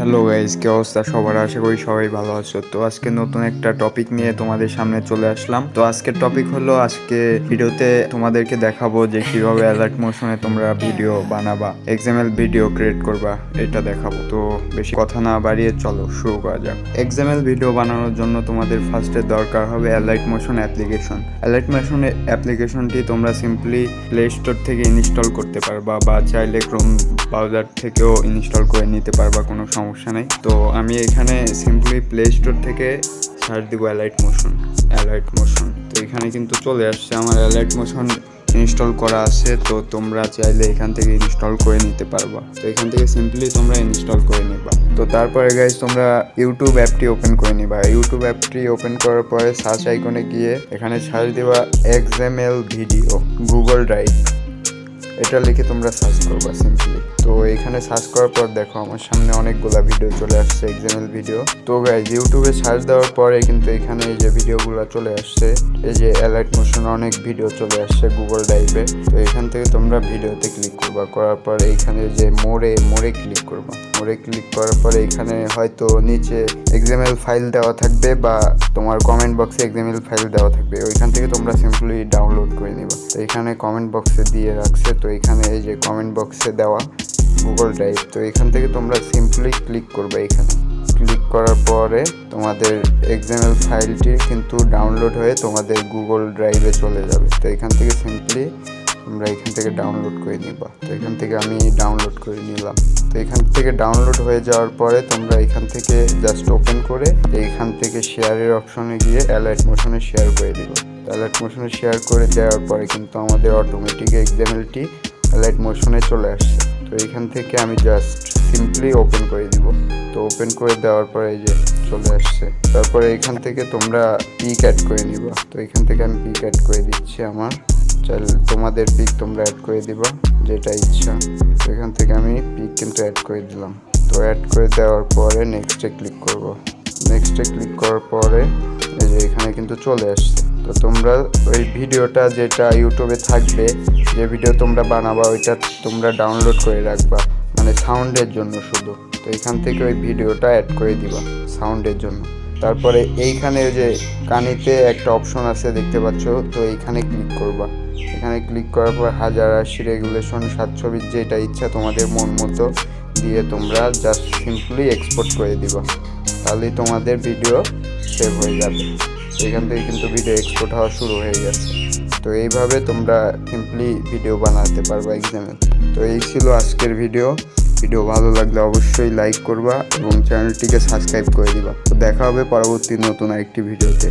Hello guys কি অবস্থা সবার? আশা করি সবাই ভালো আছো। তো আজকে নতুন একটা টপিক নিয়ে তোমাদের সামনে চলে আসলাম। তো আজকের টপিক হলো আজকে ভিডিওতে তোমাদেরকে দেখাবো যে কীভাবে অ্যালার্ট মোশনে তোমরা ভিডিও বানাবা এক্সামেল ভিডিও ক্রিয়েট করবা, এটা দেখাবো। তো বেশি কথা না বাড়িয়ে চলো, শুরু করা যাক। এক্সামেল ভিডিও বানানোর জন্য তোমাদের ফার্স্টে দরকার হবে alert motion application alert motion অ্যাপ্লিকেশনটি তোমরা সিম্পলি প্লে স্টোর থেকে ইনস্টল করতে পারবা, বা চাইলে ক্রোম ব্রাউজার থেকেও ইনস্টল করে নিতে পারবা কোনো সমস্যা নেই। তো আমি এখানে সিম্পলি প্লে স্টোর থেকে সার্চ দিব অ্যালাইট মোশন অ্যালাইট মোশন তো এখানে কিন্তু চলে আসছে। আমার অ্যালাইট মোশন ইনস্টল করা আছে। তো তোমরা চাইলে এখান থেকে ইনস্টল করে নিতে পারবা। তো এখান থেকে সিম্পলি তোমরা ইনস্টল করে নিবা। তো তারপরে গাইজ তোমরা ইউটিউব অ্যাপটি ওপেন করে নিবা। ইউটিউব অ্যাপটি ওপেন করার পরে সার্চ আইকনে গিয়ে এখানে সার্চ দিবা এক্সএমএল ভিডিও গুগল ড্রাইভ এটা লিখে তোমরা সার্চ করবা সিম্পলি তো এখানে সার্চ করার পর দেখো আমার সামনে অনেকগুলা ভিডিও চলে আসছে এক্সাম্পল ভিডিও তো গাইজ ইউটিউবে সার্চ দেওয়ার পরে কিন্তু এখানে এই যে ভিডিওগুলো চলে আসছে, এই যে অ্যালার্ট মোশন অনেক ভিডিও চলে আসছে গুগল ড্রাইভে তো এখান থেকে তোমরা ভিডিওতে ক্লিক করবা, করার পর এইখানে যে মোড়ে মোড়ে ক্লিক করবা। মোড়ে ক্লিক করার পরে এখানে হয়তো নিচে এক্সাম্পল ফাইল দেওয়া থাকবে বা তোমার কমেন্ট বক্সে এক্সাম্পল ফাইল দেওয়া থাকবে। ওইখান থেকে তোমরা সিম্পলি ডাউনলোড করে নিবা। তো এখানে কমেন্ট বক্সে দিয়ে রাখছে, তো এখানে এই যে কমেন্ট বক্সে দেওয়া। গুগল ড্রাইভ তো এখান থেকে তোমরা সিম্পলি ক্লিক করবে এখানে। ক্লিক করার পরে তোমাদের এক্সাম্পল ফাইলটি কিন্তু ডাউনলোড হয়ে তোমাদের গুগল ড্রাইভে চলে যাবে। তো এখান থেকে সিম্পলি তোমরা এখান থেকে ডাউনলোড করে নিবা। তো এখান থেকে আমি ডাউনলোড করে নিলাম। তো এখান থেকে ডাউনলোড হয়ে যাওয়ার পরে তোমরা এখান থেকে জাস্ট ওপেন করে এইখান থেকে শেয়ারের অপশনে গিয়ে অ্যালার্ট মোশনে শেয়ার করে দিব অ্যালার্ট মোশনে শেয়ার করে দেওয়ার পরে কিন্তু আমাদের অটোমেটিক এক্সাম্পলটি অ্যালার্ট মোশনে চলে আসছে। তো এখান থেকে আমি জাস্ট সিম্পলি ওপেন করে দিব। তো ওপেন করে দেওয়ার পরে এই যে চলে আসছে। তারপরে এখান থেকে তোমরা পিক অ্যাড করে নিবা। তো এখান থেকে আমি পিক অ্যাড করে দিচ্ছি আমার। চাইল তোমাদের পিক তোমরা অ্যাড করে দিবা, যেটা ইচ্ছা। তো এখান থেকে আমি পিক কিন্তু অ্যাড করে দিলাম। তো অ্যাড করে দেওয়ার পরে নেক্সটে ক্লিক করব। নেক্সটে ক্লিক করার পরে এখানে কিন্তু চলে আসছে। তো তোমরা ওই ভিডিওটা যেটা ইউটিউবে থাকবে, যে ভিডিও তোমরা বানাবা, ওইটা তোমরা ডাউনলোড করে রাখবা। মানে সাউন্ডের জন্য শুধু। তো এখান থেকে ওই ভিডিওটা অ্যাড করে দিবা সাউন্ডের জন্য। তারপরে এইখানে যে কানিতে একটা অপশন আছে, দেখতে পাচ্ছ? তো এইখানে ক্লিক করবা। এখানে ক্লিক করার পর হাজার আশি রেগুলেশন সাতশো বিশ যেটা ইচ্ছা তোমাদের মন মতো দিয়ে তোমরা জাস্ট সিম্পলি এক্সপোর্ট করে দিবা। তাহলেই তোমাদের ভিডিও সেভ হয়ে যাবে। এখান থেকে কিন্তু ভিডিও এক্সপোর্ট হওয়া শুরু হয়ে গেছে। তো এইভাবে তোমরা সিম্পলি ভিডিও বানাতে পারবা এক্সামে তো এই ছিল আজকের ভিডিও ভিডিও ভালো লাগলে অবশ্যই লাইক করবা এবং চ্যানেলটিকে সাবস্ক্রাইব করে দিবা। তো দেখা হবে পরবর্তী নতুন আরেকটি ভিডিওতে